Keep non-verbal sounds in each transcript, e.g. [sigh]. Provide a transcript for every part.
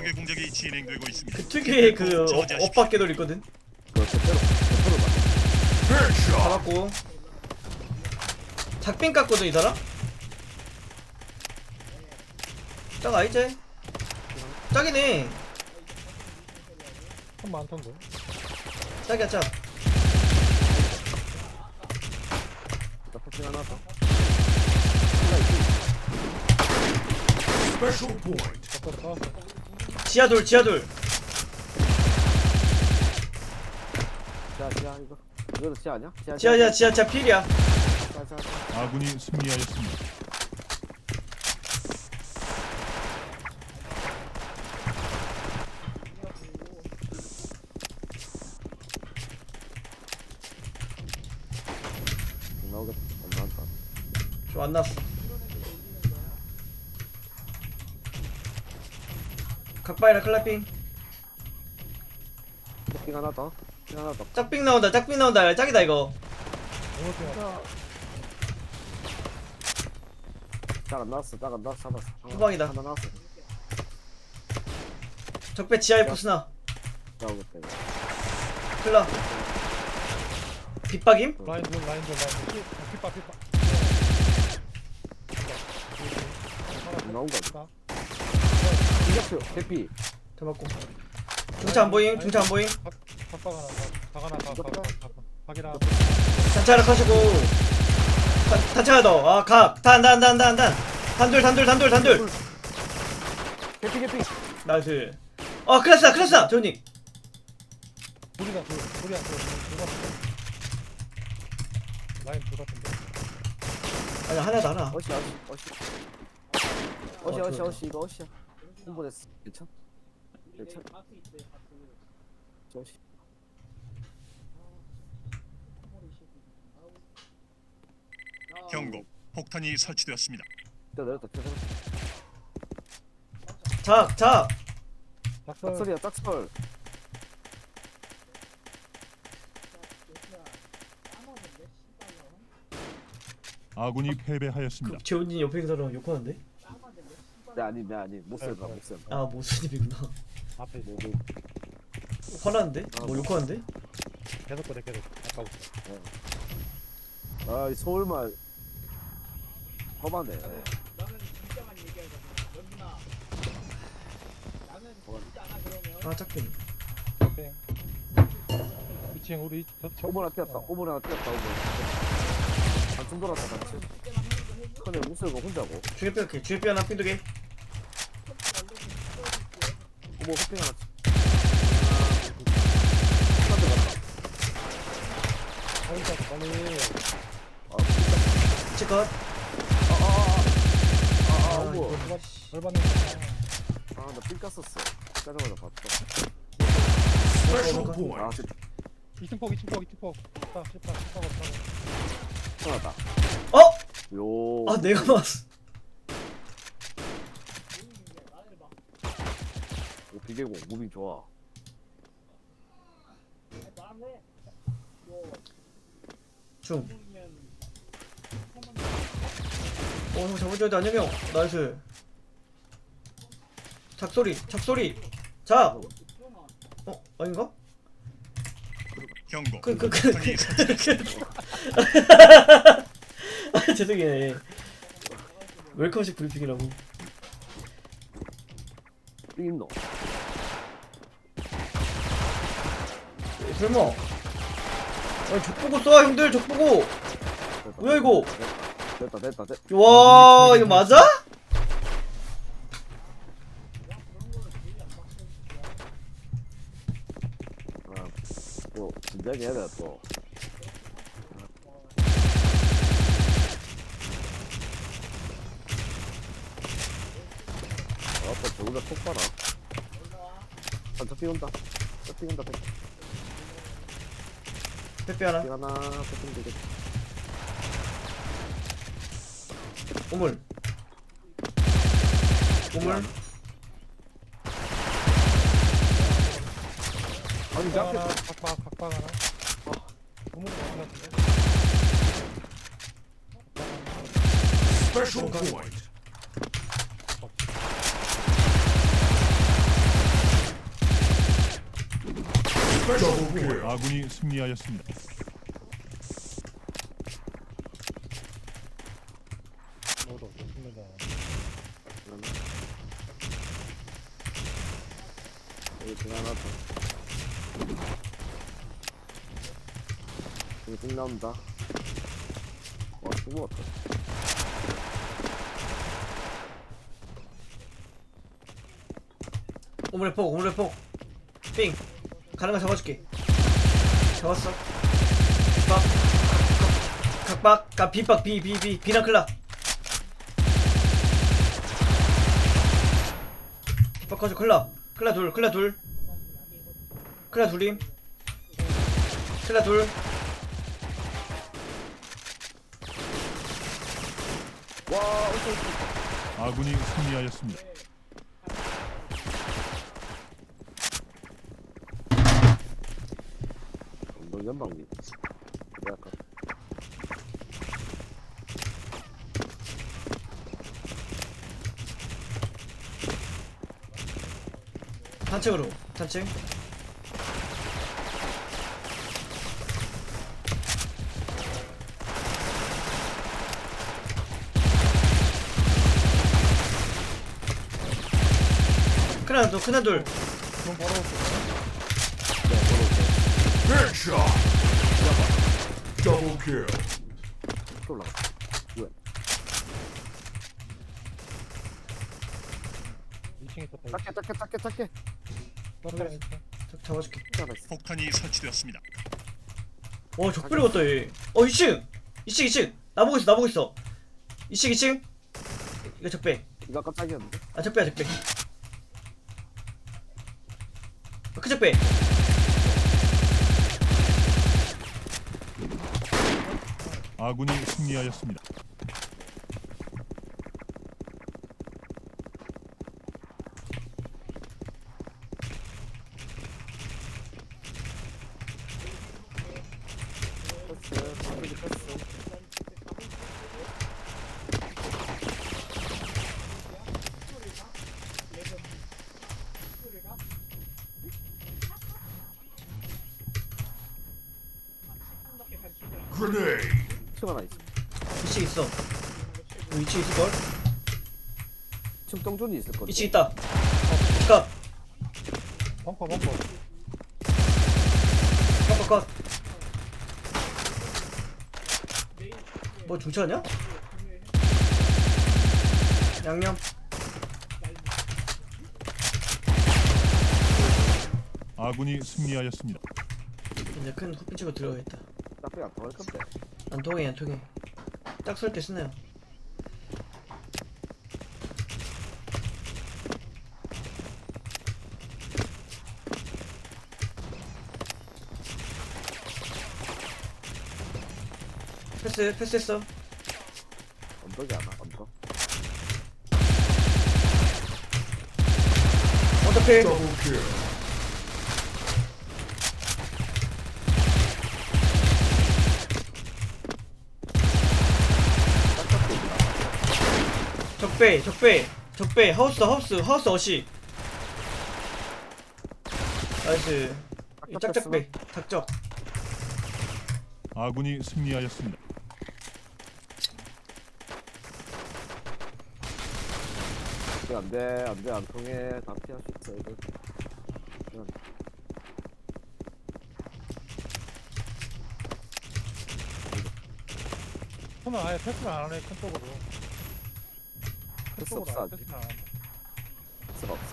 네, 파괴 공작이 진행되고 있습니다. 그 특유의 그 어. 엇박 궤돌 있거든 그 대표로 봐. 잡았고 작빈 깎거든 이 사람? 짝 아니지? 짝이네 한 많던데. 짝이야 짝 나 폭행 하나 더. 떴어. 지 하돌 지하돌 자, 자, 이거. 이거도 지 아니야? 지하, 지하 지하 지하 지하 필이야 자, 자, 자. 아군이 승리하였습니다. 안 나오겠다. 안 나온다. 좀 안 났어 각바이라 클라핑 폭행 하나 더. 하나 더. 짝빙 나온다 짝빙 나온다 야, 짝이다 이거. 잘안 나왔어. 잘안 나왔어. 잡았어. 후방이다. 하나 나왔어. 적배 지하에 포스나 나오겠다. 이거. 클라 빗박임? 라인 좀 라인 좀 라인 좀. 핏바 핏바. 안 나온 거 아니야? 나. 이겼어요. 대피. 잡았고 중차 안 보임 중차 안 보임 각박 하나. 각 하나. 각 각. 각. 각이라. 단차 하나 단- 더아각단단단단단 단둘 단둘 단둘 단둘 대피, 대피. 나이스 어 클래스다 클래스다 조닉 둘이다 둘. 둘이야 둘. 둘 같은데. 라인 둘 같은데. 아니 하나다 하나 어시, 어시, 어시. 어시, 어시, 어시. 이거 어시야. 홍보됐어. 괜찮? 괜찮? 저 어시. 경고. 폭탄이 설치되었습니다. 뛰어 내렸다. 작작 작설. 짝설이야, 짝설. 아군이 패배하였습니다. 그 재훈이 옆에 있는 사람 욕하는데? 네, 아니, 네, 아니. 못 쓸까, 못 쓸까. 아 모순님이구나 앞에 뭐. 뭐. 화나는데? 뭐 욕하는데? 계속 그래 계속. 아까부터. 아, 이 서울말. 험하네. 아 짝빙 뺑. 2층 우리 저, 오물 하나 뛰었다. 오물 하나 뛰었다. 오물. 반쯤 돌았다. 반쯤. 근데 무슬고 혼자고. 주에 뼈게 주에 뼈 하나 핀 두개 어머 호핑 하나. 하나 들어갔다. 빨리 가 빨리. 아, 치컷 아, 아, 어머. 이거 누가 열받는 거야. 아, 나 삥 깠었어. 까자마자 봤다. 아, 진짜 2층 폭 2층 폭 2층 폭. 딱 씹다 씹다 씹다. 편하다. 어? 요. 아 내가 봤어 오, 비계공 무빙 좋아. 중 어, 형 잘못했다 안녕 형 나이스 작소리 작소리 자 어? 아닌가? 경고. 그 그그 폭탄이 그 [laughs] 아 죄송해요 웰컴식 브리핑이라고 삥 있노. 설마 아니 족보고 쏴 형들 됐다. 뭐야, 이거? 됐다, 됐다, 됐다. 와 이거 맞아? 아, 또 진작에 해야 돼 또. 아빠 저기다 톡 봐라. 아, 저삐 온다. 저삐 온다. 저삐 빼빼 하나 하나. 저삐 되겠다. 오물 오물 아니, 짝게 하나 각박 각박 하나. 우물 같은데. Special point 아군이 승리하였습니다. 너도 좋습니다. 그러면 여기 등 하나 더 여기 등 나온다. 와 죽었다 오므레 폭 오므레 폭삥. 가는 거 잡아줄게 잡았어. 박 각박. 가 비박 비비비. 비나클라. 박 커져. 클라. 클라 둘 클라 둘. 클라 둘임. 클라 둘. 아군이 승리하였습니다. 너 연방비. 약간 단층으로 단층. 큰한 둘 큰한 둘. 그럼 바로 또 올라가 뭐야 2층에 있었다. 작게 너랑 있어. 잡- 잡아줄게. 잡아 있어 폭탄이 설치되었습니다. 와 적별이 갔다 얘 어 2층! 2층 2층! 나보고 있어 나보고 있어. 2층 2층! 이거 적배. 이거 깜짝이었는데? 아 적배야 적배. 아, 그 적배 아군이 승리하였습니다. Grenade! 2층 하나 있어. 2층 있어. 2층 있을걸? 2층 똥존이 있을 거야. 2층 있다. 컷. 벙커 벙커 컷, 컷, 컷. 뭐 중차냐? 양념. 아군이 승리하였습니다. 이제 큰 흑빛집으로 들어가겠다. 딱히 안 통할 건데. 안 통해 안 통해. 딱설 때 쓰네요. 패스 패스했어. 언덕이 안와 언덕. 어떡해? 딱딱도 적배 적배 적배. 하우스 하우스 하우스 어시. 나이스. 이 짝짝배 작적 아군이 승리하였습니다. 안돼 안돼 안 통해. 다 피할 수 있어 이거. 그러면 아예 패스를 안 하네 큰 쪽으로. 큰 패스 쪽으로 없어 아직. 패스를 안 한다. 패스가 없어.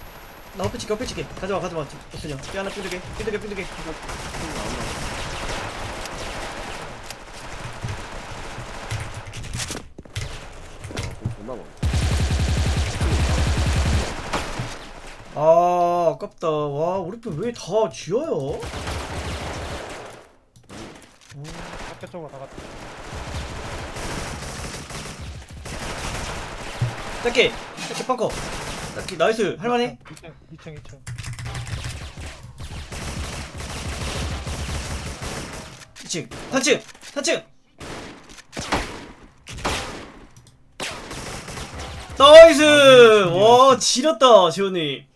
나 호피치게 호피치게 가져와 가져와. 보스냐 삐 하나 삐두개 삐두개 삐두개. 어 존나 많아 아 아깝다. 와 우리 편왜 다 지어요? 밖에 쪽으로 다 갔다. 짧게 짧게 펑커. 짧게 나이스 할만해. 2층 2층 2층. 2층 3층 3층 나이스 와 지렸다 지원이